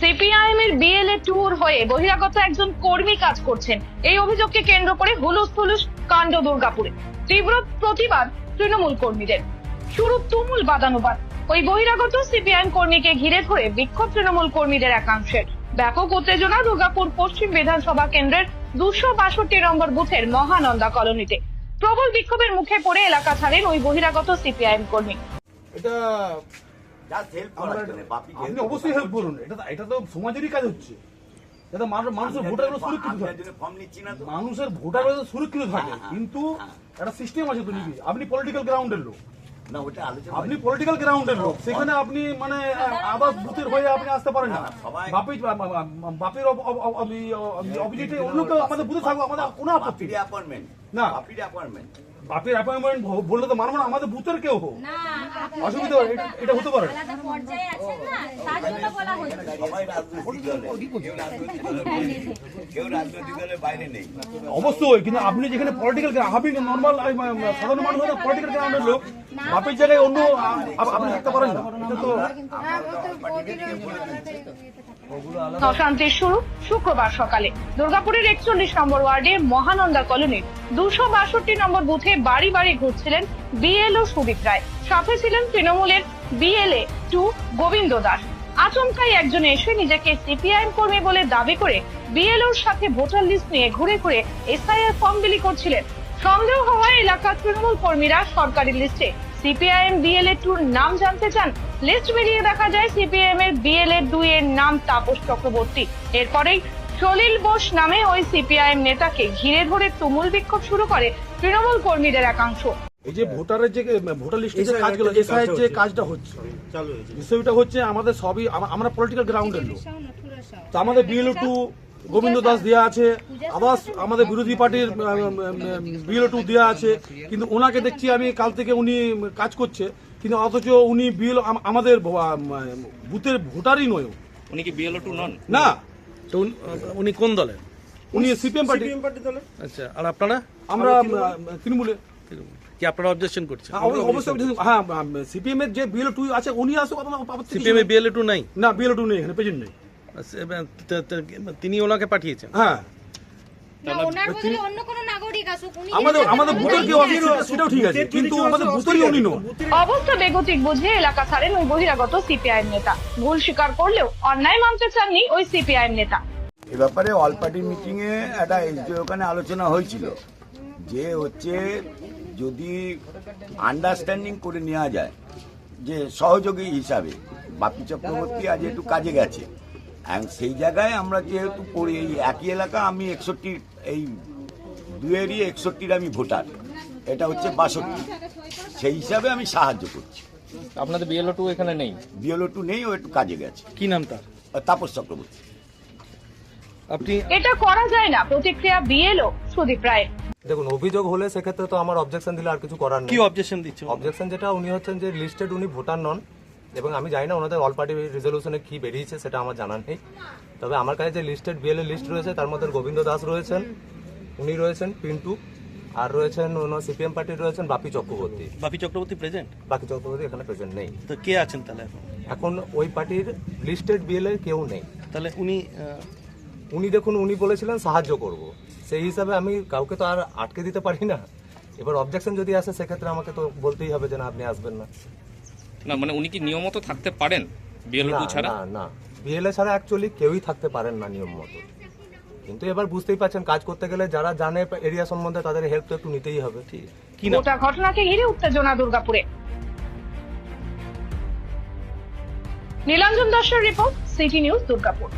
CPIM এর BLA tour হয়ে বহিরাগত একজন কর্মী কাজ করছেন। এই অভিযোগকে কেন্দ্র করে হুলুস থুলুস কাণ্ড দুর্গাপুরে। তীব্র প্রতিবাদ তৃণমূল কর্মীদের। শুরু তুমুল বাদানুবাদ। ওই বহিরাগত সিপিআইএম কর্মীকে ঘিরে ধরে বিক্ষোভ তৃণমূল কর্মীদের একাংশের। ব্যাপক উত্তেজনা দুর্গাপুর পশ্চিম বিধানসভা কেন্দ্রের দুশো বাষট্টি নম্বর বুথের মহানন্দা কলোনিতে। প্রবল বিক্ষোভের মুখে পড়ে এলাকা ছাড়েন ওই বহিরাগত সিপিআইএম কর্মী। এটা আপনি অবশ্যই হেল্প করুন এটা এটা তো সমাজেরই কাজ হচ্ছে যাতে মানুষ- মানুষের ভোটারগুলো সুরক্ষিত থাকে ফর্ম নিচ্ছি না তো মানুষের ভোটারগুলো সুরক্ষিত থাকে হ্যাঁ, হ্যাঁ, কিন্তু হ্যাঁ। একটা সিস্টেম আছে তো নিবি আপনি পলিটিক্যাল গ্রাউন্ডের লোক আপনি পলিটিক্যাল গ্রাউন্ডের লোক সেখানে আপনি মানে আবার বুথের হয়ে আপনি আসতে পারেন না বাপি বাপের অপোজিটে অন্য কেউ আমাদের বুথে থাকব আমাদের কোনো আপত্তি না। অ্যাপয়েন্টমেন্ট বাপের অ্যাপয়েন্টমেন্ট বললে তো মানবো না আমাদের বুথের কেউ হোক অসুবিধা এটা- এটা হতে পারে অবশ্যই কিন্তু আপনি যেখানে পলিটিক্যাল আপনি নর্মাল সাধারণ মানুষ হলে পলিটিক্যাল গ্রাউন্ডের লোক বাপের জায়গায় অন্য আপনি থাকতে পারেন না এটা তো অশান্তির শুরু শুক্রবার সকালে। দুর্গাপুরের একচল্লিশ নম্বর ওয়ার্ডে মহানন্দা কলোনির দুশো বাষট্টি নম্বর বুথে বাড়ি বাড়ি ঘুরছিলেন বিএলও সুদীপ রায়। সাথে ছিলেন তৃণমূলের বিএলএ টু গোবিন্দ দাস। আচমকাই একজন এসে নিজেকে সিপিআইএম কর্মী বলে দাবি করে বিএলওর সাথে ভোটার লিস্ট নিয়ে ঘুরে ঘুরে এসআইআর ফর্ম বিলি করছিলেন। সন্দেহ হওয়ায় এলাকার তৃণমূল কর্মীরা সরকারি লিস্টে সিপিআইএম বিএলএ টুর নাম জানতে চান লিস্ট বেরিয়ে দেখা যায় সিপিএম এর বিএলএ দুই এর নাম তাপস চক্রবর্তী। এরপরেই সলিল বোস নামে ওই সিপিআইএম নেতাকে ঘিরে ধরে তুমুল বিক্ষোভ শুরু করে তৃণমূল কর্মীদের একাংশ। এই যে ভোটারের যে ভোটার লিস্টের যে কাজগুলো এসআই যে কাজটা হচ্ছে বিষয়টা হচ্ছে আমাদের সবই আমরা পলিটিক্যাল গ্রাউন্ডের লোক। তো আমাদের বিএলও টু গোবিন্দ দাস দেওয়া আছে আবার আমাদের বিরোধী পার্টির বিএলও টু দেওয়া আছে কিন্তু ওনাকে দেখছি আমি কাল থেকে উনি কাজ করছে কিন্তু অথচ উনি বিএল আমাদের বুথের ভোটারই নয় উনি। কি বিএলও টু নন? না। তো উনি- কোন দলের? উনি সিপিএম পার্টি। আচ্ছা আর আপনারা? আমরা তৃণমূলে। কি আপনারা অবজেকশন করছেন? হ্যাঁ, অব- অবশ্যই হ্যাঁ সিপিএম এর যে বিএলও টু আছে উনি আসুক সিপিএম এ বিএলএ টু নাই? না বিএলও টু নেই এখানে পেজেন্ট নেই। তিনি ওনাকে পাঠিয়েছেন। হ্যাঁ। না ওনার বদলে অন্য কোনো নাগরিক আসুক উনি আমাদের আমাদের বুথের কেউ আছে সেটা- সেটাও ঠিক আছে কিন্তু আমাদের বুথেরই উনি অবস্থা বেগতিক বুঝে এলাকা ছাড়েন ওই বহিরাগত সিপিআইএম নেতা। ভুল স্বীকার করলেও অন্যায় মানতে চাননি ওই সিপিআইএম নেতা। এ ব্যাপারে অল পার্টি মিটিং এ একটা এসডি ওখানে আলোচনা হয়েছিল যে হচ্ছে যদি আন্ডারস্ট্যান্ডিং করে নেওয়া যায় যে সহযোগী হিসাবে বাপি চক্রবর্তী আজ একটু কাজে গেছে সেই জায়গায় আমরা যেহেতু পড়ি এই একই এলাকা আমি একষট্টি এই দুয়েরই একষট্টির আমি ভোটার। এটা হচ্ছে বাষট্টি। সেই হিসাবে আমি সাহায্য করছি। আপনাদের বিএলও টু এখানে নেই? বিএলও টু নেই ও একটু কাজে গেছে। কি নাম তার? তাপস চক্রবর্তী। আপনি এটা করা যায় না প্রতিক্রিয়া বিএলও সুদীপ রায়। দেখুন অভিযোগ হলে সেক্ষেত্রে তো আমার অবজেকশন দিলে আর কিছু করার কি নেই অবজেকশন দিচ্ছে? অবজেকশন যেটা উনি হচ্ছেন যে লিস্টেড উনি ভোটার নন। এবং আমি জানি না ওনাদের অল পার্টি রেজলিউশনে কি বেরিয়েছে সেটা আমার জানা নেই। তবে আমার কাছে যে লিস্টেড বিএলএ লিস্ট রয়েছে তার মধ্যে গোবিন্দ দাস রয়েছেন উনি রয়েছেন পিন্টু আর রয়েছেন ওনার সিপিএম পার্টির রয়েছেন বাপি চক্রবর্তী। বাপি চক্রবর্তী প্রেজেন্ট বাকি চক্রবর্তী এখানে প্রেজেন্ট নেই। তো কে আছেন তাহলে এখন? এখন ওই পার্টির লিস্টেড বিএলএ কেউ নেই। তাহলে উনি উনি দেখুন উনি বলেছিলেন সাহায্য করব। সেই হিসাবে আমি কাউকে তো আর আটকে দিতে পারি না। এবার অবজেকশন যদি আসে সেক্ষেত্রে আমাকে তো বলতেই হবে যে না আপনি আসবেন না। না মানে উনি কি নিয়মিত থাকতে পারেন বিএলও টু ছাড়া? না না। বিএলএ ছাড়া অ্যাকচুয়ালি কেউই থাকতে পারেন না নিয়ম মতো। কিন্তু এবার বুঝতেই পারছেন কাজ করতে গেলে যারা জানে এরিয়া সম্বন্ধে তাদের হেল্প তো একটু নিতেই হবে। ঠিক। কি না গোটা ঘটনাকে ঘিরে উত্তেজনা দুর্গাপুরে। নীলাঞ্জন দাসের রিপোর্ট সিটি নিউজ দুর্গাপুর।